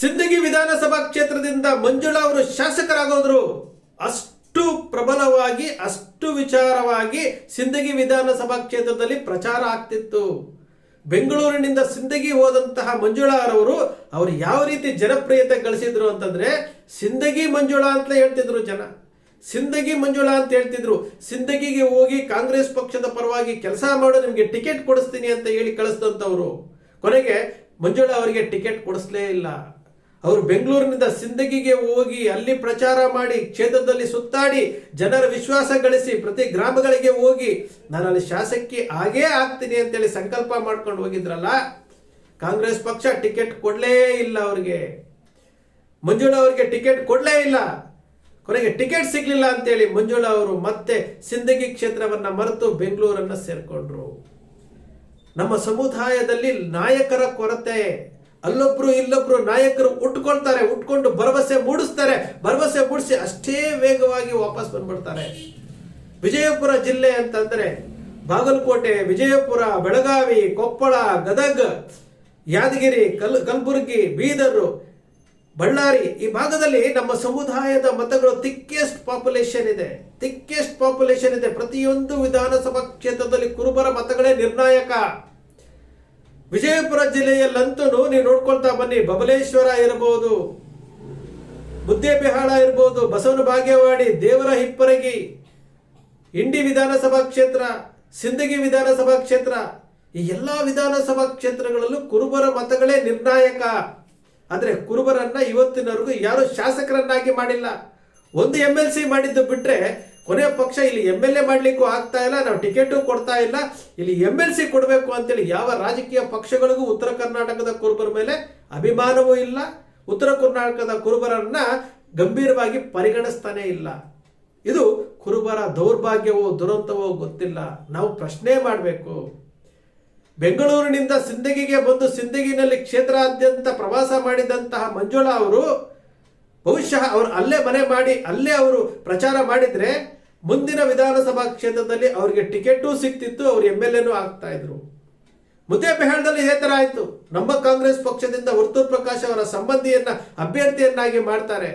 ಸಿಂದಗಿ ವಿಧಾನಸಭಾ ಕ್ಷೇತ್ರದಿಂದ ಮಂಜುಳಾ ಅವರು ಶಾಸಕರಾಗೋದ್ರು. ಅಷ್ಟು ಪ್ರಬಲವಾಗಿ, ಅಷ್ಟು ವಿಚಾರವಾಗಿ ಸಿಂದಗಿ ವಿಧಾನಸಭಾ ಕ್ಷೇತ್ರದಲ್ಲಿ ಪ್ರಚಾರ ಆಗ್ತಿತ್ತು. ಬೆಂಗಳೂರಿನಿಂದ ಸಿಂದಗಿ ಹೋದಂತಹ ಮಂಜುಳಾರವರು ಅವರು ಯಾವ ರೀತಿ ಜನಪ್ರಿಯತೆ ಗಳಿಸಿದ್ರು ಅಂತಂದ್ರೆ, ಸಿಂದಗಿ ಮಂಜುಳಾ ಅಂತ ಹೇಳ್ತಿದ್ರು ಜನ. ಸಿಂದಗಿ ಮಂಜುಳಾ ಅಂತ ಹೇಳ್ತಿದ್ರು. ಸಿಂದಗಿಗೆ ಹೋಗಿ ಕಾಂಗ್ರೆಸ್ ಪಕ್ಷದ ಪರವಾಗಿ ಕೆಲಸ ಮಾಡು, ನಿಮಗೆ ಟಿಕೆಟ್ ಕೊಡಿಸ್ತೀನಿ ಅಂತ ಹೇಳಿ ಕಳಿಸಿದಂಥವ್ರು ಕೊನೆಗೆ ಮಂಜುಳಾ ಅವರಿಗೆ ಟಿಕೆಟ್ ಕೊಡಿಸ್ಲೇ ಇಲ್ಲ. ಅವರು ಬೆಂಗಳೂರಿನಿಂದ ಸಿಂದಗಿಗೆ ಹೋಗಿ ಅಲ್ಲಿ ಪ್ರಚಾರ ಮಾಡಿ ಕ್ಷೇತ್ರದಲ್ಲಿ ಸುತ್ತಾಡಿ ಜನರ ವಿಶ್ವಾಸ ಗಳಿಸಿ ಪ್ರತಿ ಗ್ರಾಮಗಳಿಗೆ ಹೋಗಿ, ನಾನು ಅಲ್ಲಿ ಶಾಸಕಿ ಆಗೇ ಆಗ್ತೀನಿ ಅಂತೇಳಿ ಸಂಕಲ್ಪ ಮಾಡ್ಕೊಂಡು ಹೋಗಿದ್ರಲ್ಲ, ಕಾಂಗ್ರೆಸ್ ಪಕ್ಷ ಟಿಕೆಟ್ ಕೊಡಲೇ ಇಲ್ಲ ಅವ್ರಿಗೆ. ಮಂಜುಳಾ ಅವರಿಗೆ ಟಿಕೆಟ್ ಕೊಡಲೇ ಇಲ್ಲ. ಕೊನೆಗೆ ಟಿಕೆಟ್ ಸಿಗ್ಲಿಲ್ಲ ಅಂತೇಳಿ ಮಂಜುಳಾ ಅವರು ಮತ್ತೆ ಸಿಂದಗಿ ಕ್ಷೇತ್ರವನ್ನ ಮರೆತು ಬೆಂಗಳೂರನ್ನ ಸೇರ್ಕೊಂಡ್ರು. ನಮ್ಮ ಸಮುದಾಯದಲ್ಲಿ ನಾಯಕರ ಕೊರತೆ. ಅಲ್ಲೊಬ್ರು ಇಲ್ಲೊಬ್ರು ನಾಯಕರು ಉಟ್ಕೊಳ್ತಾರೆ, ಉಟ್ಕೊಂಡು ಭರವಸೆ ಮೂಡಿಸ್ತಾರೆ. ಭರವಸೆ ಮೂಡಿಸಿ ಅಷ್ಟೇ ವೇಗವಾಗಿ ವಾಪಸ್ ಬಂದ್ಬಿಡ್ತಾರೆ. ವಿಜಯಪುರ ಜಿಲ್ಲೆ ಅಂತಂದ್ರೆ ಬಾಗಲಕೋಟೆ, ವಿಜಯಪುರ, ಬೆಳಗಾವಿ, ಕೊಪ್ಪಳ, ಗದಗ, ಯಾದಗಿರಿ, ಕಲ್, ಕಲಬುರಗಿ, ಬೀದರು, ಬಳ್ಳಾರಿ ಈ ಭಾಗದಲ್ಲಿ ನಮ್ಮ ಸಮುದಾಯದ ಮತಗಳು ತಿಕ್ಕೆಸ್ಟ್ ಪಾಪ್ಯುಲೇಷನ್ ಇದೆ. ತಿಕ್ಕೆಸ್ಟ್ ಪಾಪ್ಯುಲೇಷನ್ ಇದೆ. ಪ್ರತಿಯೊಂದು ವಿಧಾನಸಭಾ ಕ್ಷೇತ್ರದಲ್ಲಿ ಕುರುಬರ ಮತಗಳೇ ನಿರ್ಣಾಯಕ. ವಿಜಯಪುರ ಜಿಲ್ಲೆಯಲ್ಲಂತೂ ನೀವು ನೋಡ್ಕೊಳ್ತಾ ಬನ್ನಿ, ಬಬಲೇಶ್ವರ ಇರಬಹುದು ಮುದ್ದೇಬಿಹಾಳ ಇರಬಹುದು ಬಸವನ ಬಾಗೇವಾಡಿ, ದೇವರ ಹಿಪ್ಪರಗಿ ಇಂಡಿ ವಿಧಾನಸಭಾ ಕ್ಷೇತ್ರ, ಸಿಂದಗಿ ವಿಧಾನಸಭಾ ಕ್ಷೇತ್ರ, ಈ ಎಲ್ಲಾ ವಿಧಾನಸಭಾ ಕ್ಷೇತ್ರಗಳಲ್ಲೂ ಕುರುಬರ ಮತಗಳೇ ನಿರ್ಣಾಯಕ. ಅಂದ್ರೆ ಕುರುಬರನ್ನ ಇವತ್ತಿನವರೆಗೂ ಯಾರು ಶಾಸಕರನ್ನಾಗಿ ಮಾಡಿಲ್ಲ. ಒಂದು ಎಂ ಎಲ್ ಸಿ ಮಾಡಿದ್ದು ಬಿಟ್ರೆ ಕೊನೆಯ ಪಕ್ಷ ಇಲ್ಲಿ ಎಂ ಎಲ್ ಎ ಮಾಡಲಿಕ್ಕೂ ಆಗ್ತಾ ಇಲ್ಲ, ನಾವು ಟಿಕೆಟು ಕೊಡ್ತಾ ಇಲ್ಲ. ಇಲ್ಲಿ ಎಂ ಎಲ್ ಸಿ ಕೊಡಬೇಕು ಅಂತೇಳಿ ಯಾವ ರಾಜಕೀಯ ಪಕ್ಷಗಳಿಗೂ ಉತ್ತರ ಕರ್ನಾಟಕದ ಕುರುಬರ ಮೇಲೆ ಅಭಿಮಾನವೂ ಇಲ್ಲ. ಉತ್ತರ ಕರ್ನಾಟಕದ ಕುರುಬರನ್ನ ಗಂಭೀರವಾಗಿ ಪರಿಗಣಿಸ್ತಾನೇ ಇಲ್ಲ. ಇದು ಕುರುಬರ ದೌರ್ಭಾಗ್ಯವೋ ದುರಂತವೋ ಗೊತ್ತಿಲ್ಲ. ನಾವು ಪ್ರಶ್ನೆ ಮಾಡಬೇಕು. ಬೆಂಗಳೂರಿನಿಂದ ಸಿಂದಗಿಗೆ ಬಂದು ಸಿಂದಗಿನಲ್ಲಿ ಕ್ಷೇತ್ರಾದ್ಯಂತ ಪ್ರವಾಸ ಮಾಡಿದಂತಹ ಮಂಜುಳಾ ಅವರು ಬಹುಶಃ ಅವರು ಅಲ್ಲೇ ಮನೆ ಮಾಡಿ, ಅಲ್ಲೇ ಅವರು ಪ್ರಚಾರ ಮಾಡಿದ್ರೆ ಮುಂದಿನ ವಿಧಾನಸಭಾ ಕ್ಷೇತ್ರದಲ್ಲಿ ಅವರಿಗೆ ಟಿಕೆಟು ಸಿಕ್ತಿತ್ತು ಅವರು ಎಂ ಎಲ್ ಎನೂ ಆಗ್ತಾ ಇದ್ರು. ಮುದ್ದೇಬಿಹಾಳದಲ್ಲಿ ಇದೇ ತರ ಆಯಿತು ನಮ್ಮ ಕಾಂಗ್ರೆಸ್ ಪಕ್ಷದಿಂದ ವರ್ತೂರ್ ಪ್ರಕಾಶ್ ಅವರ ಸಂಬಂಧಿಯನ್ನ ಅಭ್ಯರ್ಥಿಯನ್ನಾಗಿ ಮಾಡ್ತಾರೆ.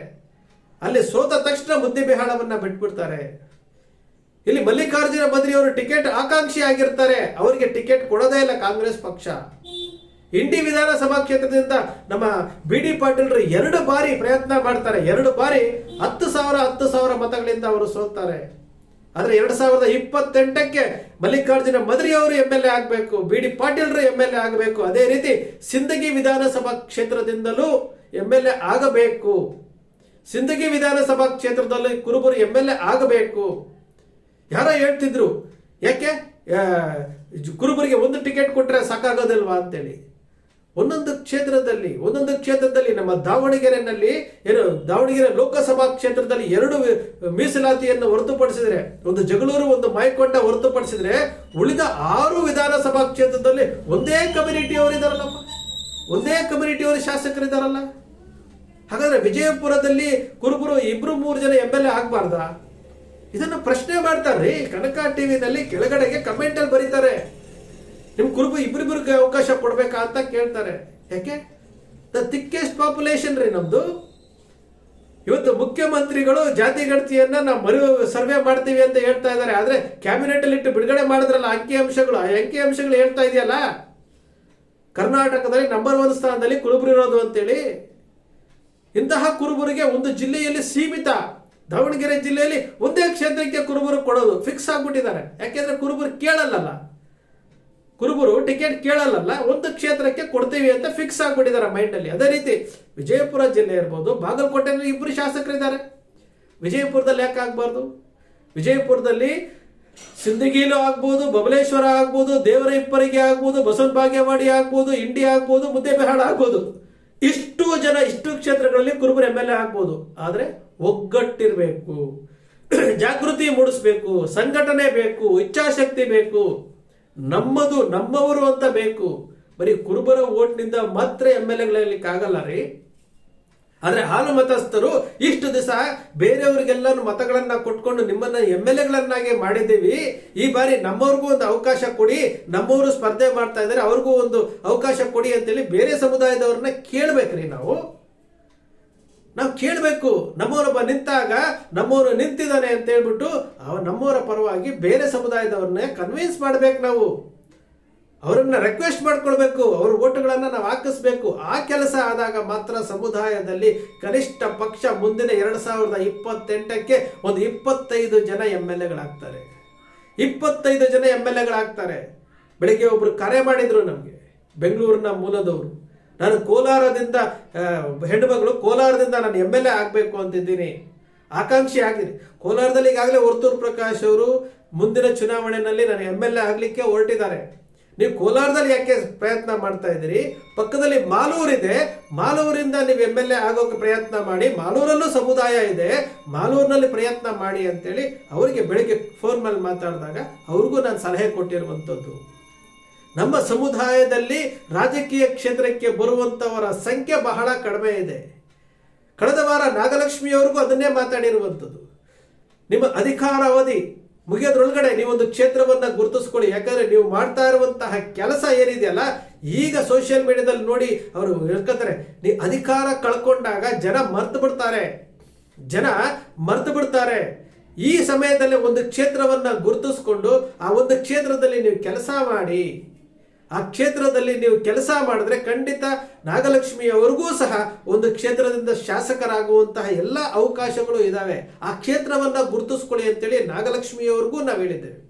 ಅಲ್ಲಿ ಸೋತ ತಕ್ಷಣ ಮುದ್ದೇಬಿಹಾಳವನ್ನ ಬಿಟ್ಬಿಡ್ತಾರೆ. ಇಲ್ಲಿ ಮಲ್ಲಿಕಾರ್ಜುನ ಬದ್ರಿ ಅವರು ಟಿಕೆಟ್ ಆಕಾಂಕ್ಷಿ ಆಗಿರ್ತಾರೆ. ಅವರಿಗೆ ಟಿಕೆಟ್ ಕೊಡೋದೇ ಇಲ್ಲ ಕಾಂಗ್ರೆಸ್ ಪಕ್ಷ. ಇಂಡಿ ವಿಧಾನಸಭಾ ಕ್ಷೇತ್ರದಿಂದ ನಮ್ಮ ಬಿ ಡಿ ಪಾಟೀಲ್ರು ಎರಡು ಬಾರಿ ಪ್ರಯತ್ನ ಮಾಡ್ತಾರೆ. ಎರಡು ಬಾರಿ ಹತ್ತು ಸಾವಿರ ಹತ್ತು ಸಾವಿರ ಮತಗಳಿಂದ ಅವರು ಸೋತಾರೆ ಆದರೆ ಎರಡು ಸಾವಿರದ ಇಪ್ಪತ್ತೆಂಟಕ್ಕೆ ಮಲ್ಲಿಕಾರ್ಜುನ ಮದ್ರಿ ಅವರು ಎಂ ಎಲ್ ಎ ಆಗಬೇಕು ಬಿ ಡಿ ಪಾಟೀಲ್ರು ಎಂ ಎಲ್ ಎ ಆಗಬೇಕು. ಅದೇ ರೀತಿ ಸಿಂದಗಿ ವಿಧಾನಸಭಾ ಕ್ಷೇತ್ರದಿಂದಲೂ ಎಂ ಎಲ್ ಎ ಆಗಬೇಕು. ಸಿಂದಗಿ ವಿಧಾನಸಭಾ ಕ್ಷೇತ್ರದಲ್ಲಿ ಕುರುಬರು ಎಂ ಎಲ್ ಎ ಆಗಬೇಕು. ಯಾರೋ ಹೇಳ್ತಿದ್ರು, ಯಾಕೆ? ಕುರುಬರಿಗೆ ಒಂದು ಟಿಕೆಟ್ ಕೊಟ್ಟರೆ ಸಾಕಾಗೋದಿಲ್ವಾ ಅಂತೇಳಿ. ಒಂದೊಂದು ಕ್ಷೇತ್ರದಲ್ಲಿ ಒಂದೊಂದು ಕ್ಷೇತ್ರದಲ್ಲಿ ನಮ್ಮ ದಾವಣಗೆರೆನಲ್ಲಿ ಏನು, ದಾವಣಗೆರೆ ಲೋಕಸಭಾ ಕ್ಷೇತ್ರದಲ್ಲಿ ಎರಡು ಮೀಸಲಾತಿಯನ್ನು ಹೊರತುಪಡಿಸಿದ್ರೆ, ಒಂದು ಜಗಳೂರು, ಒಂದು ಮಾಯಕೊಂಡ ಹೊರತುಪಡಿಸಿದ್ರೆ, ಉಳಿದ ಆರು ವಿಧಾನಸಭಾ ಕ್ಷೇತ್ರದಲ್ಲಿ ಒಂದೇ ಕಮ್ಯುನಿಟಿ ಅವರಿದಾರಲ್ಲಪ್ಪ ಒಂದೇ ಕಮ್ಯುನಿಟಿ ಅವರು ಶಾಸಕರಿದಾರಲ್ಲ. ಹಾಗಾದ್ರೆ ವಿಜಯಪುರದಲ್ಲಿ ಕುರುಬರು ಇಬ್ರು ಮೂರು ಜನ ಎಂ ಎಲ್ ಎ ಆಗಬಾರ್ದಾ? ಇದನ್ನು ಪ್ರಶ್ನೆ ಮಾಡ್ತಾರ್ರಿ ಕನಕ ಟಿವಿನಲ್ಲಿ ಕೆಳಗಡೆಗೆ ಕಮೆಂಟ್ ಅಲ್ಲಿ ಬರೀತಾರೆ. ನಿಮ್ ಕುರುಬು ಇಬ್ಬರಿಬ್ರಿಗೆ ಅವಕಾಶ ಕೊಡ್ಬೇಕಾ ಅಂತ ಕೇಳ್ತಾರೆ. ಯಾಕೆ? ದ ತಿಕ್ಕೆಸ್ಟ್ ಪಾಪ್ಯುಲೇಷನ್ ರೀ ನಮ್ದು. ಇವತ್ತು ಮುಖ್ಯಮಂತ್ರಿಗಳು ಜಾತಿ ಗಣತಿಯನ್ನ ನಾವು ಮರು ಸರ್ವೆ ಮಾಡ್ತೀವಿ ಅಂತ ಹೇಳ್ತಾ ಇದ್ದಾರೆ. ಆದ್ರೆ ಕ್ಯಾಬಿನೆಟ್ ಅಲ್ಲಿ ಇಟ್ಟು ಬಿಡುಗಡೆ ಮಾಡಿದ್ರಲ್ಲ ಅಂಕಿ ಅಂಶಗಳು. ಆ ಅಂಕಿ ಅಂಶಗಳು ಹೇಳ್ತಾ ಇದೆಯಲ್ಲ? ಕರ್ನಾಟಕದಲ್ಲಿ ನಂಬರ್ ಒನ್ ಸ್ಥಾನದಲ್ಲಿ ಕುರುಬರು ಇರೋದು ಅಂತೇಳಿ. ಇಂತಹ ಕುರುಬರಿಗೆ ಒಂದು ಜಿಲ್ಲೆಯಲ್ಲಿ ಸೀಮಿತ, ದಾವಣಗೆರೆ ಜಿಲ್ಲೆಯಲ್ಲಿ ಒಂದೇ ಕ್ಷೇತ್ರಕ್ಕೆ ಕುರುಬರು ಕೊಡೋದು ಫಿಕ್ಸ್ ಆಗ್ಬಿಟ್ಟಿದ್ದಾರೆ. ಯಾಕೆಂದ್ರೆ ಕುರುಬರು ಕೇಳಲ್ಲಲ್ಲ. ಕುರುಬರು ಟಿಕೆಟ್ ಕೇಳಲ್ಲ ಒಂದು ಕ್ಷೇತ್ರಕ್ಕೆ ಕೊಡ್ತೀವಿ ಅಂತ ಫಿಕ್ಸ್ ಆಗ್ಬಿಟ್ಟಿದ್ದಾರೆ ಮೈಂಡ್ ಅಲ್ಲಿ. ಅದೇ ರೀತಿ ವಿಜಯಪುರ ಜಿಲ್ಲೆ ಇರ್ಬೋದು, ಬಾಗಲಕೋಟೆಯಲ್ಲಿ ಇಬ್ಬರು ಶಾಸಕರಿದ್ದಾರೆ. ವಿಜಯಪುರದಲ್ಲಿ ಯಾಕೆ ಆಗಬಾರ್ದು? ವಿಜಯಪುರದಲ್ಲಿ ಸಿಂದಗಿಲು ಆಗ್ಬೋದು, ಬಬಲೇಶ್ವರ ಆಗ್ಬೋದು ದೇವರ ಇಪ್ಪರಿಗೆ ಆಗ್ಬೋದು, ಬಸವನ ಬಾಗೇವಾಡಿ ಆಗ್ಬೋದು, ಇಂಡಿ ಆಗ್ಬೋದು, ಮುದ್ದೇಬಿಹಾಳ ಆಗ್ಬೋದು. ಇಷ್ಟು ಜನ, ಇಷ್ಟು ಕ್ಷೇತ್ರಗಳಲ್ಲಿ ಕುರುಬರು ಎಂ ಎಲ್ ಎ ಆಗ್ಬೋದು. ಆದರೆ ಒಗ್ಗಟ್ಟಿರಬೇಕು. ಜಾಗೃತಿ ಮೂಡಿಸ್ಬೇಕು, ಸಂಘಟನೆ ಬೇಕು, ಇಚ್ಛಾಶಕ್ತಿ ಬೇಕು. ನಮ್ಮದು ನಮ್ಮವರು ಅಂತ ಬೇಕು. ಬರೀ ಕುರುಬರ ಓಟ್ನಿಂದ ಮಾತ್ರ ಎಂ ಎಲ್ ಎಗಳಾಗಲ್ಲ ರೀ. ಆದ್ರೆ ಹಾಲು ಮತಸ್ಥರು ಇಷ್ಟು ದಿವಸ ಬೇರೆಯವರಿಗೆಲ್ಲ ಮತಗಳನ್ನ ಕೊಟ್ಕೊಂಡು ನಿಮ್ಮನ್ನ ಎಂ ಎಲ್ ಎಗಳನ್ನಾಗಿ ಮಾಡಿದ್ದೀವಿ. ಈ ಬಾರಿ ನಮ್ಮವ್ರಿಗೂ ಒಂದು ಅವಕಾಶ ಕೊಡಿ, ನಮ್ಮವರು ಸ್ಪರ್ಧೆ ಮಾಡ್ತಾ ಇದ್ದಾರೆ, ಅವ್ರಿಗೂ ಒಂದು ಅವಕಾಶ ಕೊಡಿ ಅಂತೇಳಿ ಬೇರೆ ಸಮುದಾಯದವ್ರನ್ನ ಕೇಳ್ಬೇಕ್ರಿ ನಾವು. ಕೇಳಬೇಕು, ನಮ್ಮವರೊಬ್ಬ ನಿಂತಾಗ ನಮ್ಮವರು ನಿಂತಿದ್ದಾನೆ ಅಂತ ಹೇಳ್ಬಿಟ್ಟು ಅವ ನಮ್ಮವರ ಪರವಾಗಿ ಬೇರೆ ಸಮುದಾಯದವ್ರನ್ನೇ ಕನ್ವಿನ್ಸ್ ಮಾಡ್ಬೇಕು ನಾವು. ಅವರನ್ನ ರಿಕ್ವೆಸ್ಟ್ ಮಾಡ್ಕೊಳ್ಬೇಕು, ಅವ್ರ ಓಟುಗಳನ್ನ ನಾವು ಹಾಕಿಸ್ಬೇಕು. ಆ ಕೆಲಸ ಆದಾಗ ಮಾತ್ರ ಸಮುದಾಯದಲ್ಲಿ ಕನಿಷ್ಠ ಪಕ್ಷ ಮುಂದಿನ ಎರಡು ಸಾವಿರದ ಇಪ್ಪತ್ತೆಂಟಕ್ಕೆ ಒಂದು ಇಪ್ಪತ್ತೈದು ಜನ ಎಂ ಎಲ್ ಎಗಳಾಗ್ತಾರೆ. ಇಪ್ಪತ್ತೈದು ಜನ ಎಂ ಎಲ್ ಎಗಳಾಗ್ತಾರೆ. ಬೆಳಿಗ್ಗೆ ಒಬ್ರು ಕರೆ ಮಾಡಿದ್ರು ನಮಗೆ, ಬೆಂಗಳೂರಿನ ಮೂಲದವರು. ನಾನು ಕೋಲಾರದಿಂದ ಹೆಣ್ಣು ಹೆಣ್ಣುಮಗಳು ಕೋಲಾರದಿಂದ ನಾನು ಎಂ ಎಲ್ ಎ ಆಗಬೇಕು ಅಂತಿದ್ದೀನಿ. ಆಕಾಂಕ್ಷಿ ಆಗಿದೆ ಕೋಲಾರದಲ್ಲಿ ಈಗಾಗಲೇ ವರ್ತೂರು ಪ್ರಕಾಶ್ ಅವರು ಮುಂದಿನ ಚುನಾವಣೆಯಲ್ಲಿ ನಾನು ಎಂ ಎಲ್ ಎ ಆಗಲಿಕ್ಕೆ ಹೊರಟಿದ್ದಾರೆ. ನೀವು ಕೋಲಾರದಲ್ಲಿ ಯಾಕೆ ಪ್ರಯತ್ನ ಮಾಡ್ತಾ ಇದ್ದೀರಿ? ಪಕ್ಕದಲ್ಲಿ ಮಾಲೂರಿದೆ ಮಾಲೂರಿಂದ ನೀವು ಎಂ ಎಲ್ ಎ ಆಗೋಕೆ ಪ್ರಯತ್ನ ಮಾಡಿ, ಮಾಲೂರಲ್ಲೂ ಸಮುದಾಯ ಇದೆ. ಮಾಲೂರಿನಲ್ಲಿ ಪ್ರಯತ್ನ ಮಾಡಿ ಅಂತೇಳಿ ಅವರಿಗೆ ಬೆಳಿಗ್ಗೆ ಫೋನ್ ಮೇಲೆ ಮಾತಾಡಿದಾಗ ಅವ್ರಿಗೂ ನಾನು ಸಲಹೆ ಕೊಟ್ಟಿರುವಂಥದ್ದು. ನಮ್ಮ ಸಮುದಾಯದಲ್ಲಿ ರಾಜಕೀಯ ಕ್ಷೇತ್ರಕ್ಕೆ ಬರುವಂತವರ ಸಂಖ್ಯೆ ಬಹಳ ಕಡಿಮೆ ಇದೆ. ಕಳೆದ ವಾರ ನಾಗಲಕ್ಷ್ಮಿಯವರಿಗೂ ಅದನ್ನೇ ಮಾತಾಡಿರುವಂಥದ್ದು. ನಿಮ್ಮ ಅಧಿಕಾರ ಅವಧಿ ಮುಗಿಯೋದ್ರೊಳಗಡೆ ನೀವೊಂದು ಕ್ಷೇತ್ರವನ್ನ ಗುರುತಿಸ್ಕೊಳ್ಳಿ. ಯಾಕಂದ್ರೆ ನೀವು ಮಾಡ್ತಾ ಇರುವಂತಹ ಕೆಲಸ ಏನಿದೆಯಲ್ಲ, ಈಗ ಸೋಷಿಯಲ್ ಮೀಡಿಯಾದಲ್ಲಿ ನೋಡಿ ಅವರು ಹೇಳ್ಕೊತಾರೆ, ನೀ ಅಧಿಕಾರ ಕಳ್ಕೊಂಡಾಗ ಜನ ಮರ್ತು ಬಿಡ್ತಾರೆ. ಜನ ಮರ್ತು ಬಿಡ್ತಾರೆ. ಈ ಸಮಯದಲ್ಲಿ ಒಂದು ಕ್ಷೇತ್ರವನ್ನ ಗುರುತಿಸ್ಕೊಂಡು ಆ ಒಂದು ಕ್ಷೇತ್ರದಲ್ಲಿ ನೀವು ಕೆಲಸ ಮಾಡಿ. ಆ ಕ್ಷೇತ್ರದಲ್ಲಿ ನೀವು ಕೆಲಸ ಮಾಡಿದ್ರೆ ಖಂಡಿತ ನಾಗಲಕ್ಷ್ಮಿಯವರೆಗೂ ಸಹ ಒಂದು ಕ್ಷೇತ್ರದಿಂದ ಶಾಸಕರಾಗುವಂತಹ ಎಲ್ಲ ಅವಕಾಶಗಳು ಇದಾವೆ. ಆ ಕ್ಷೇತ್ರವನ್ನು ಗುರುತಿಸ್ಕೊಳ್ಳಿ ಅಂತೇಳಿ ನಾಗಲಕ್ಷ್ಮಿಯವರಿಗೂ ನಾವು ಹೇಳಿದ್ದೇವೆ.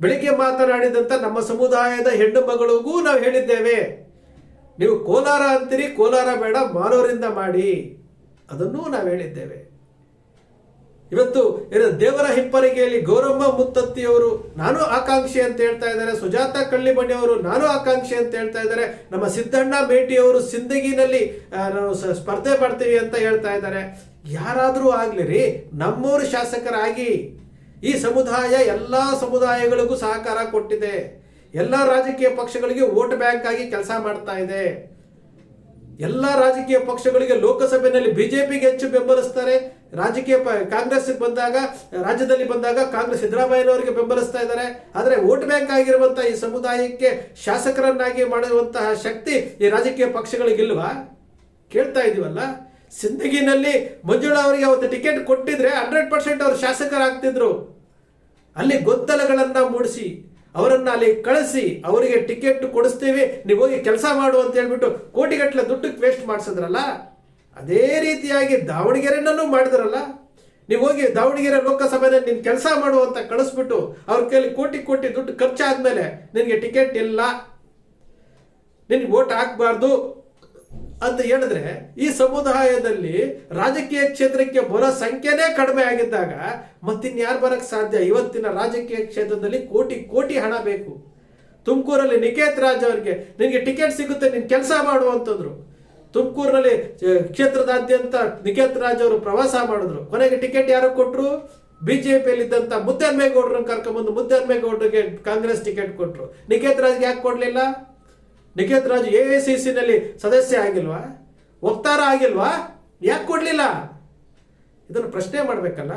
ಬೆಳಿಗ್ಗೆ ಮಾತನಾಡಿದಂತ ನಮ್ಮ ಸಮುದಾಯದ ಹೆಣ್ಣು ಮಗಳಿಗೂ ನಾವು ಹೇಳಿದ್ದೇವೆ. ನೀವು ಕೋಲಾರ ಅಂತೀರಿ, ಕೋಲಾರ ಬೇಡ, ಮಾರೋರಿಂದ ಮಾಡಿ. ಅದನ್ನೂ ನಾವು ಹೇಳಿದ್ದೇವೆ. ಇವತ್ತು ದೇವರ ಹಿಪ್ಪರಿಗೆಯಲ್ಲಿ ಗೌರಮ್ಮ ಮುತ್ತತ್ತಿಯವರು ನಾನು ಆಕಾಂಕ್ಷಿ ಅಂತ ಹೇಳ್ತಾ ಇದ್ದಾರೆ, ಸುಜಾತ ಕಳ್ಳಿಮಣಿ ಅವರು ನಾನು ಆಕಾಂಕ್ಷಿ ಅಂತ ಹೇಳ್ತಾ ಇದ್ದಾರೆ, ನಮ್ಮ ಸಿದ್ದಣ್ಣ ಭೇಟಿಯವರು ಸಿಂದಗಿನಲ್ಲಿ ನಾವು ಸ್ಪರ್ಧೆ ಮಾಡ್ತೀವಿ ಅಂತ ಹೇಳ್ತಾ ಇದ್ದಾರೆ. ಯಾರಾದರೂ ಆಗ್ಲಿ ರೀ ನಮ್ಮವರು ಶಾಸಕರಾಗಿ ಈ ಸಮುದಾಯ ಎಲ್ಲ ಸಮುದಾಯಗಳಿಗೂ ಸಹಕಾರ ಕೊಟ್ಟಿದೆ. ಎಲ್ಲ ರಾಜಕೀಯ ಪಕ್ಷಗಳಿಗೆ ವೋಟ್ ಬ್ಯಾಂಕ್ ಆಗಿ ಕೆಲಸ ಮಾಡ್ತಾ ಇದೆ. ಎಲ್ಲ ರಾಜಕೀಯ ಪಕ್ಷಗಳಿಗೆ ಲೋಕಸಭೆಯಲ್ಲಿ ಬಿಜೆಪಿಗೆ ಹೆಚ್ಚು ಬೆಂಬಲಿಸ್ತಾರೆ. ರಾಜಕೀಯ ಕಾಂಗ್ರೆಸ್ ಬಂದಾಗ, ರಾಜ್ಯದಲ್ಲಿ ಬಂದಾಗ ಕಾಂಗ್ರೆಸ್ ಸಿದ್ದರಾಮಯ್ಯನವರಿಗೆ ಬೆಂಬಲಿಸ್ತಾ ಇದ್ದಾರೆ. ಆದರೆ ವೋಟ್ ಬ್ಯಾಂಕ್ ಆಗಿರುವಂತಹ ಈ ಸಮುದಾಯಕ್ಕೆ ಶಾಸಕರನ್ನಾಗಿ ಮಾಡುವಂತಹ ಶಕ್ತಿ ಈ ರಾಜಕೀಯ ಪಕ್ಷಗಳಿಗಿಲ್ವಾ ಕೇಳ್ತಾ ಇದೀವಲ್ಲ? ಸಿಂದಗಿನಲ್ಲಿ ಮಂಜುಳಾ ಅವರಿಗೆ ಅವತ್ತು ಟಿಕೆಟ್ ಕೊಟ್ಟಿದ್ರೆ ಹಂಡ್ರೆಡ್ ಪರ್ಸೆಂಟ್ ಅವರು ಶಾಸಕರಾಗ್ತಿದ್ರು. ಅಲ್ಲಿ ಗೊತ್ತಲಗಳನ್ನು ಮೂಡಿಸಿ ಅವರನ್ನ ಅಲ್ಲಿ ಕಳಿಸಿ ಅವರಿಗೆ ಟಿಕೆಟ್ ಕೊಡಿಸ್ತೀವಿ, ನೀವು ಹೋಗಿ ಕೆಲಸ ಮಾಡು ಅಂತ ಹೇಳ್ಬಿಟ್ಟು ಕೋಟಿಗಟ್ಟಲೆ ದುಡ್ಡು ವೇಸ್ಟ್ ಮಾಡಿಸಿದ್ರಲ್ಲ? ಅದೇ ರೀತಿಯಾಗಿ ದಾವಣಗೆರೆನೂ ಮಾಡಿದ್ರಲ್ಲ? ನೀವು ಹೋಗಿ ದಾವಣಗೆರೆ ಲೋಕಸಭೆಯಲ್ಲಿ ನೀನು ಕೆಲಸ ಮಾಡು ಅಂತ ಕಳಿಸ್ಬಿಟ್ಟು ಅವ್ರ ಕೈಲಿ ಕೋಟಿ ಕೋಟಿ ದುಡ್ಡು ಖರ್ಚಾದ್ಮೇಲೆ ನಿನಗೆ ಟಿಕೆಟ್ ಇಲ್ಲ. ನಿನಗೆ ವೋಟ್ ಹಾಕ್ಬಾರ್ದು. ಅಂತ ಹೇಳಿದ್ರೆ, ಈ ಸಮುದಾಯದಲ್ಲಿ ರಾಜಕೀಯ ಕ್ಷೇತ್ರಕ್ಕೆ ಬರೋ ಸಂಖ್ಯೆನೇ ಕಡಿಮೆ ಆಗಿದ್ದಾಗ ಮತ್ತಿನ್ಯಾರು ಬರಕ್ ಸಾಧ್ಯ? ಇವತ್ತಿನ ರಾಜಕೀಯ ಕ್ಷೇತ್ರದಲ್ಲಿ ಕೋಟಿ ಕೋಟಿ ಹಣ ಬೇಕು. ತುಮಕೂರಲ್ಲಿ ನಿಕೇತ್ ರಾಜ್ ಅವರಿಗೆ, ನಿನಗೆ ಟಿಕೆಟ್ ಸಿಗುತ್ತೆ, ನೀನು ಕೆಲಸ ಮಾಡು ಅಂತಂದ್ರು. ತುಮಕೂರಿನಲ್ಲಿ ಕ್ಷೇತ್ರದಾದ್ಯಂತ ನಿಕೇತ್ ರಾಜ್ ಅವರು ಪ್ರವಾಸ ಮಾಡಿದ್ರು. ಕೊನೆಗೆ ಟಿಕೆಟ್ ಯಾರು ಕೊಟ್ರು? ಬಿಜೆಪಿಯಲ್ಲಿ ಇದ್ದಂತ ಮುದ್ದನ್ಮೇಗೌಡರನ್ನ ಕರ್ಕೊಂಡ್ಬಂದು ಮುದ್ದನ್ಮೇಗೌಡರಿಗೆ ಕಾಂಗ್ರೆಸ್ ಟಿಕೆಟ್ ಕೊಟ್ರು. ನಿಕೇತ್ ರಾಜ್ಗೆ ಯಾಕೆ ಕೊಡ್ಲಿಲ್ಲ? Niketh Raj A I C ಸಿನಲ್ಲಿ ಸದಸ್ಯ ಆಗಿಲ್ವಾ? ವಕ್ತಾರ ಆಗಿಲ್ವಾ? ಯಾಕೆ ಕೊಡ್ಲಿಲ್ಲ? ಇದನ್ನು ಪ್ರಶ್ನೆ ಮಾಡ್ಬೇಕಲ್ಲ.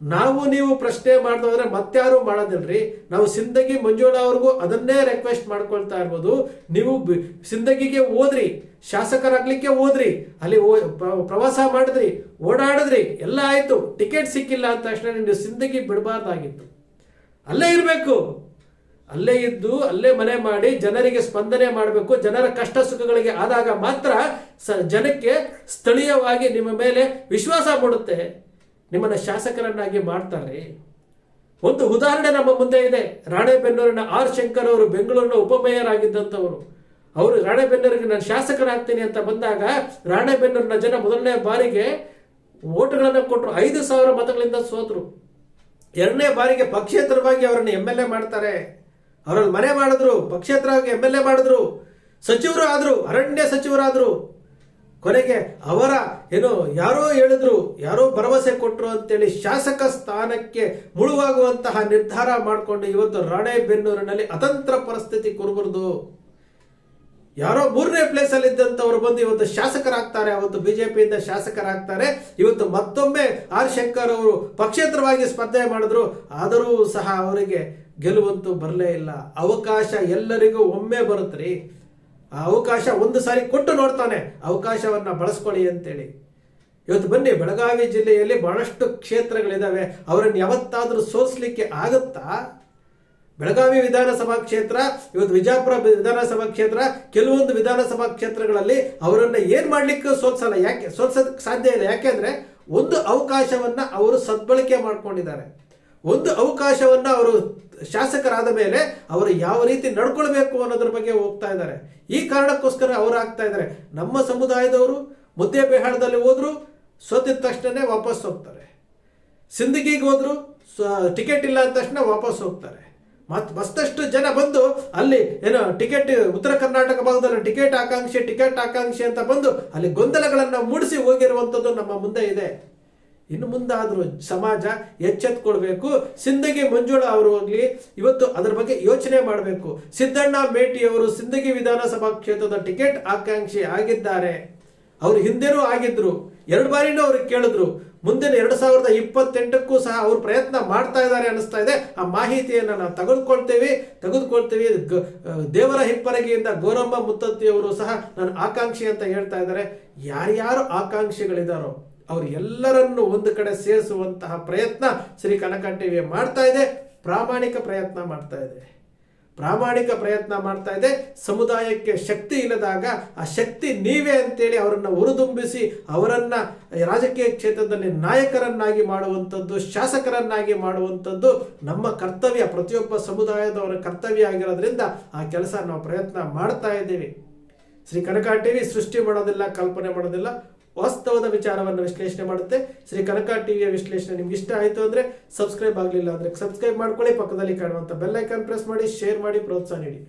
ನಾವು ನೀವು ಪ್ರಶ್ನೆ ಮಾಡಿದ್ರೆ ಮತ್ತಾರು ಮಾಡೋದಿಲ್ರಿ. ನಾವು ಸಿಂದಗಿ ಮಂಜುಳ ಅವ್ರಿಗೂ ಅದನ್ನೇ ರಿಕ್ವೆಸ್ಟ್ ಮಾಡ್ಕೊಳ್ತಾ ಇರ್ಬೋದು. ನೀವು ಸಿಂದಗಿಗೆ ಹೋದ್ರಿ, ಶಾಸಕರಾಗ್ಲಿಕ್ಕೆ ಹೋದ್ರಿ, ಅಲ್ಲಿ ಪ್ರವಾಸ ಮಾಡಿದ್ರಿ, ಓಡಾಡಿದ್ರಿ, ಎಲ್ಲ ಆಯ್ತು. ಟಿಕೆಟ್ ಸಿಕ್ಕಿಲ್ಲ ಅಂತ ತಕ್ಷಣ ನೀವು ಸಿಂದಗಿ ಬಿಡಬಾರ್ದಾಗಿತ್ತು. ಅಲ್ಲೇ ಇರಬೇಕು. ಅಲ್ಲೇ ಇದ್ದು ಅಲ್ಲೇ ಮನೆ ಮಾಡಿ ಜನರಿಗೆ ಸ್ಪಂದನೆ ಮಾಡಬೇಕು, ಜನರ ಕಷ್ಟ ಸುಖಗಳಿಗೆ ಆದಾಗ ಮಾತ್ರ ಸ ಜನಕ್ಕೆ ಸ್ಥಳೀಯವಾಗಿ ನಿಮ್ಮ ಮೇಲೆ ವಿಶ್ವಾಸ ಮೂಡುತ್ತೆ. ನಿಮ್ಮನ್ನ ಶಾಸಕರನ್ನಾಗಿ ಮಾಡ್ತಾರೆ. ಒಂದು ಉದಾಹರಣೆ ನಮ್ಮ ಮುಂದೆ ಇದೆ. ರಾಣೆಬೆನ್ನೂರಿನ ಆರ್ ಶಂಕರ್ ಅವರು ಬೆಂಗಳೂರಿನ ಉಪಮೇಯರ್ ಆಗಿದ್ದಂಥವರು ಅವರು ರಾಣೆಬೆನ್ನೂರಿಗೆ ನಾನು ಶಾಸಕರಾಗ್ತೀನಿ ಅಂತ ಬಂದಾಗ ರಾಣೆಬೆನ್ನೂರಿನ ಜನ ಮೊದಲನೇ ಬಾರಿಗೆ ಓಟುಗಳನ್ನು ಕೊಟ್ಟರು ಐದು ಸಾವಿರ ಮತಗಳಿಂದ ಸೋತರು. ಎರಡನೇ ಬಾರಿಗೆ ಪಕ್ಷೇತರವಾಗಿ ಅವರನ್ನು ಎಂ ಎಲ್ ಎ ಮಾಡ್ತಾರೆ. ಅವರಲ್ಲಿ ಮನೆ ಮಾಡಿದ್ರು ಪಕ್ಷೇತರ ಎಂ ಎಲ್ ಎ ಮಾಡಿದ್ರು, ಸಚಿವರು ಆದ್ರು, ಅರಣ್ಯ ಸಚಿವರಾದರು. ಕೊನೆಗೆ ಅವರ ಏನೋ ಯಾರೋ ಹೇಳಿದ್ರು, ಯಾರೋ ಭರವಸೆ ಕೊಟ್ಟರು ಅಂತೇಳಿ ಶಾಸಕ ಸ್ಥಾನಕ್ಕೆ ಮುಳುವಾಗುವಂತಹ ನಿರ್ಧಾರ ಮಾಡಿಕೊಂಡು ಇವತ್ತು ರಾಣೆಬೆನ್ನೂರಿನಲ್ಲಿ ಅತಂತ್ರ ಪರಿಸ್ಥಿತಿ ಕುರುಬರ್ದು. ಯಾರೋ ಮೂರನೇ ಪ್ಲೇಸ್ ಅಲ್ಲಿ ಇದ್ದಂಥವ್ರು ಬಂದು ಇವತ್ತು ಶಾಸಕರಾಗ್ತಾರೆ, ಅವತ್ತು ಬಿಜೆಪಿಯಿಂದ ಶಾಸಕರಾಗ್ತಾರೆ. ಇವತ್ತು ಮತ್ತೊಮ್ಮೆ ಆರ್ ಶಂಕರ್ ಅವರು ಪಕ್ಷೇತರವಾಗಿ ಸ್ಪರ್ಧೆ ಮಾಡಿದ್ರು. ಆದರೂ ಸಹ ಅವರಿಗೆ ಗೆಲುವಂತೂ ಬರಲೇ ಇಲ್ಲ. ಅವಕಾಶ ಎಲ್ಲರಿಗೂ ಒಮ್ಮೆ ಬರುತ್ತೆ ಆ ಅವಕಾಶ ಒಂದು ಸಾರಿ ಕೊಟ್ಟು ನೋಡ್ತಾನೆ. ಅವಕಾಶವನ್ನ ಬಳಸ್ಕೊಳ್ಳಿ ಅಂತೇಳಿ. ಇವತ್ತು ಬನ್ನಿ, ಬೆಳಗಾವಿ ಜಿಲ್ಲೆಯಲ್ಲಿ ಬಹಳಷ್ಟು ಕ್ಷೇತ್ರಗಳಿದ್ದಾವೆ ಅವರನ್ನು ಯಾವತ್ತಾದರೂ ಸೋಲಿಸಲಿಕ್ಕೆ ಆಗುತ್ತಾ? ಬೆಳಗಾವಿ ವಿಧಾನಸಭಾ ಕ್ಷೇತ್ರ, ಇವತ್ತು ವಿಜಾಪುರ ವಿಧಾನಸಭಾ ಕ್ಷೇತ್ರ, ಕೆಲವೊಂದು ವಿಧಾನಸಭಾ ಕ್ಷೇತ್ರಗಳಲ್ಲಿ ಅವರನ್ನ ಏನ್ ಮಾಡ್ಲಿಕ್ಕೆ ಸೋಲ್ಸಲ್ಲ ಯಾಕೆ ಸೋಲ್ಸೋದಕ್ಕೆ ಸಾಧ್ಯ ಇಲ್ಲ. ಯಾಕೆಂದ್ರೆ ಒಂದು ಅವಕಾಶವನ್ನ ಅವರು ಸದ್ಬಳಕೆ ಮಾಡ್ಕೊಂಡಿದ್ದಾರೆ. ಒಂದು ಅವಕಾಶವನ್ನ ಅವರು ಶಾಸಕರಾದ ಮೇಲೆ ಅವರು ಯಾವ ರೀತಿ ನಡ್ಕೊಳ್ಬೇಕು ಅನ್ನೋದ್ರ ಬಗ್ಗೆ ಹೋಗ್ತಾ ಇದ್ದಾರೆ. ಈ ಕಾರಣಕ್ಕೋಸ್ಕರ ಅವರು ಆಗ್ತಾ ಇದ್ದಾರೆ. ನಮ್ಮ ಸಮುದಾಯದವರು ಮುದ್ದೇಬೇಹಾಳದಲ್ಲಿ ಹೋದ್ರು, ಸೋತಿದ ತಕ್ಷಣ ವಾಪಸ್ ಹೋಗ್ತಾರೆ. ಸಿಂದಗಿಗೆ ಹೋದ್ರು ಟಿಕೆಟ್ ಇಲ್ಲ ಅಂದ ತಕ್ಷಣ ವಾಪಸ್ ಹೋಗ್ತಾರೆ. ಮತ್ ಮತ್ತಷ್ಟು ಜನ ಬಂದು ಅಲ್ಲಿ ಏನು ಟಿಕೆಟ್, ಉತ್ತರ ಕರ್ನಾಟಕ ಭಾಗದಲ್ಲಿ ಟಿಕೆಟ್ ಆಕಾಂಕ್ಷೆ ಟಿಕೆಟ್ ಆಕಾಂಕ್ಷೆ ಅಂತ ಬಂದು ಅಲ್ಲಿ ಗೊಂದಲಗಳನ್ನು ಮೂಡಿಸಿ ಹೋಗಿರುವಂಥದ್ದು ನಮ್ಮ ಮುಂದೆ ಇದೆ. ಇನ್ನು ಮುಂದಾದರೂ ಸಮಾಜ ಎಚ್ಚೆತ್ಕೊಳ್ಬೇಕು. ಸಿಂದಗಿ ಮಂಜುಳಾ ಅವರು ಆಗಲಿ, ಇವತ್ತು ಅದರ ಬಗ್ಗೆ ಯೋಚನೆ ಮಾಡಬೇಕು. ಸಿದ್ದಣ್ಣ ಮೇಟಿಯವರು ಸಿಂದಗಿ ವಿಧಾನಸಭಾ ಕ್ಷೇತ್ರದ ಟಿಕೆಟ್ ಆಕಾಂಕ್ಷಿ ಆಗಿದ್ದಾರೆ. ಅವರು ಹಿಂದೆನೂ ಆಗಿದ್ರು. ಎರಡು ಬಾರಿನೂ ಅವ್ರಿಗೆ ಕೇಳಿದ್ರು. ಮುಂದಿನ ಎರಡು ಸಾವಿರದ ಇಪ್ಪತ್ತೆಂಟಕ್ಕೂ ಸಹ ಅವರು ಪ್ರಯತ್ನ ಮಾಡ್ತಾ ಇದ್ದಾರೆ ಅನಿಸ್ತಾ ಇದೆ. ಆ ಮಾಹಿತಿಯನ್ನು ನಾವು ತೆಗೆದುಕೊಳ್ತೇವೆ. ತೆಗೆದುಕೊಳ್ತೇವೆ. ದೇವರ ಹಿಪ್ಪರಗಿಯಿಂದ ಗೋರಮ್ಮ ಮುತ್ತತ್ತಿಯವರು ಸಹ ನಾನು ಆಕಾಂಕ್ಷಿ ಅಂತ ಹೇಳ್ತಾ ಇದ್ದಾರೆ. ಯಾರ್ಯಾರು ಆಕಾಂಕ್ಷಿಗಳಿದ್ದಾರೋ ಅವ್ರು ಎಲ್ಲರನ್ನು ಒಂದು ಕಡೆ ಸೇರಿಸುವಂತಹ ಪ್ರಯತ್ನ ಶ್ರೀ ಕನಕ ಮಾಡ್ತಾ ಇದೆ. ಪ್ರಾಮಾಣಿಕ ಪ್ರಯತ್ನ ಮಾಡ್ತಾ ಇದೆ. ಪ್ರಾಮಾಣಿಕ ಪ್ರಯತ್ನ ಮಾಡ್ತಾ ಇದೆ. ಸಮುದಾಯಕ್ಕೆ ಶಕ್ತಿ ಇಲ್ಲದಾಗ ಆ ಶಕ್ತಿ ನೀವೇ ಅಂತೇಳಿ ಅವರನ್ನು ಹುರಿದುಂಬಿಸಿ ಅವರನ್ನ ರಾಜಕೀಯ ಕ್ಷೇತ್ರದಲ್ಲಿ ನಾಯಕರನ್ನಾಗಿ ಮಾಡುವಂಥದ್ದು, ಶಾಸಕರನ್ನಾಗಿ ಮಾಡುವಂಥದ್ದು ನಮ್ಮ ಕರ್ತವ್ಯ. ಪ್ರತಿಯೊಬ್ಬ ಸಮುದಾಯದವರ ಕರ್ತವ್ಯ ಆಗಿರೋದ್ರಿಂದ ಆ ಕೆಲಸ ನಾವು ಪ್ರಯತ್ನ ಮಾಡ್ತಾ ಇದ್ದೀವಿ. ಶ್ರೀ ಕನಕ ಟಿವಿ ಸೃಷ್ಟಿ ಮಾಡೋದಿಲ್ಲ, ಕಲ್ಪನೆ ಮಾಡೋದಿಲ್ಲ. ವಾಸ್ತವದ ವಿಚಾರವನ್ನು ವಿಶ್ಲೇಷಣೆ ಮಾಡುತ್ತೆ. ಶ್ರೀ ಕನಕ ಟಿವಿಯ ವಿಶ್ಲೇಷಣೆ ನಿಮ್ಗೆ ಇಷ್ಟ ಆಯಿತು ಅಂದರೆ ಸಬ್ಸ್ಕ್ರೈಬ್ ಆಗಲಿಲ್ಲ ಅಂದರೆ ಸಬ್ಸ್ಕ್ರೈಬ್ ಮಾಡ್ಕೊಳ್ಳಿ. ಪಕ್ಕದಲ್ಲಿ ಕಾಣುವಂಥ ಐಕಾನ್ ಪ್ರೆಸ್ ಮಾಡಿ ಶೇರ್ ಮಾಡಿ, ಪ್ರೋತ್ಸಾಹ ನೀಡಿ.